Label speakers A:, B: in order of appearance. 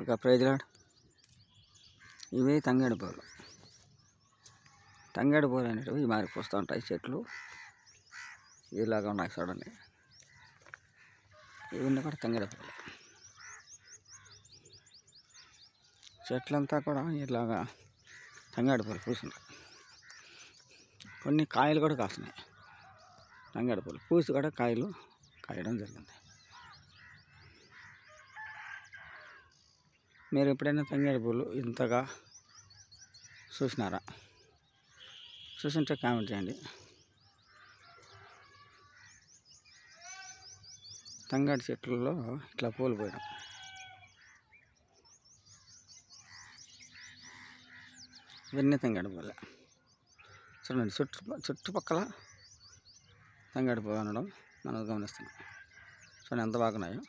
A: ఒక ప్రైజ్లాడ్ ఇవి తంగేడు పూలు. తంగేడు పూలు అనేటివి ఈ మాదిరి పూస్తూ ఉంటాయి చెట్లు. ఇలాగా ఉన్నాయి చూడండి. ఇవన్నీ కూడా తంగేడు పూలు. చెట్లంతా కూడా ఇలాగా తంగేడు పూలు పూసినాయి కొన్ని కాయలు కూడా కాస్తున్నాయి. తంగేడు పూలు పూసి కూడా కాయలు కాయడం జరిగింది. మీరు ఎప్పుడైనా తంగేడు పూలు ఇంతగా చూసినారా? చూసింటే కామెంట్ చేయండి. తంగాడి చెట్లలో ఇట్లా పూలు పోయడం. ఇవన్నీ తంగాడి పూలే. చూడండి చుట్టు చుట్టుపక్కల తంగాడి పూలు అనడం మనం గమనిస్తున్నాం. చూడండి ఎంత బాగున్నాయో.